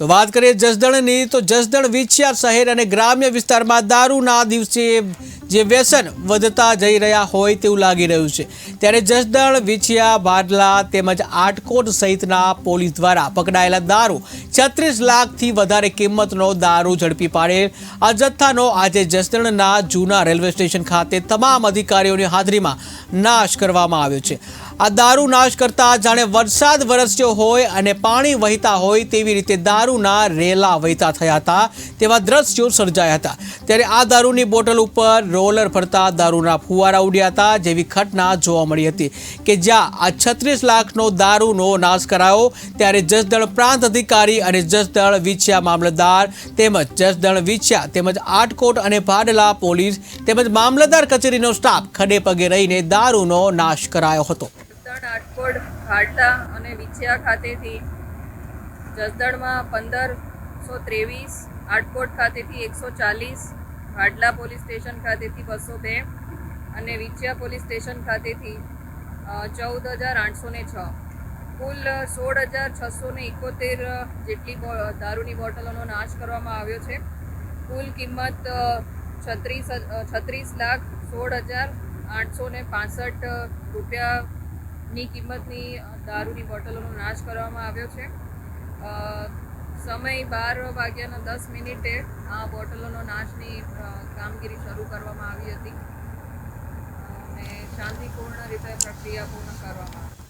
તો વાત કરીએ જસદણની, તો જસદણ વિછિયા શહેર અને ગ્રામ્ય વિસ્તારમાં દારૂના દિવસે જે વ્યસન વધતા જઈ રહ્યા હોય તેવું લાગી રહ્યું છે. ત્યારે જસદણ, વિછિયા બાદલા તેમજ આટકોટ સહિતના પોલીસ દ્વારા પકડાયેલા દારૂ છત્રીસ લાખથી વધારે કિંમતનો દારૂ ઝડપી પાડે. આ જથ્થાનો આજે જસદણના જૂના રેલવે સ્ટેશન ખાતે તમામ અધિકારીઓની હાજરીમાં નાશ કરવામાં આવ્યો છે. આ દારૂ નાશ કરતા જાણે વરસાદ વરસ્યો હોય અને પાણી વહેતા હોય તેવી રીતે દારૂના રેલા વહેતા થયા હતા, તેવા દ્રશ્યો સર્જાયા હતા. ત્યારે આ દારૂની બોટલ ઉપર રોલર ફરતા દારૂના ફુવારા ઉડ્યા હતા, જેવી ઘટના જોવા મળી હતી કે જ્યાં આ છત્રીસ લાખનો દારૂનો નાશ કરાયો. ત્યારે જસદણ પ્રાંત અધિકારી અને જસદણ વિછિયા મામલતદાર તેમજ જસદણ વિછિયા તેમજ આટકોટ અને ભાડલા પોલીસ તેમજ મામલતદાર કચેરીનો સ્ટાફ ખડે પગે રહીને દારૂનો નાશ કરાયો હતો. જસદણ અને વિછિયા ખાતેથી જસદણમાં પંદરસો ત્રેવીસ આટકોટ ખાતેથી એકસો ચાલીસ ભાડલા પોલીસ સ્ટેશન ખાતેથી બસો બે અને વિછિયા પોલીસ સ્ટેશન ખાતેથી ચૌદ હજાર આઠસો ને છ. કુલ સોળ હજાર છસો ને એકોતેર જેટલી દારૂની બોટલોનો નાશ કરવામાં આવ્યો છે. કુલ કિંમત છત્રીસ છત્રીસ લાખ સોળ હજાર આઠસો ને પાસઠ રૂપિયાની કિંમતની દારૂની બોટલોનો નાશ કરવામાં આવ્યો છે. સમય બાર વાગ્યાના દસ મિનિટે આ બોટલોનો નાશની કામગીરી શરૂ કરવામાં આવી હતી. અને શાંતિપૂર્ણ રીતે પ્રક્રિયા પૂર્ણ કરવામાં આવી.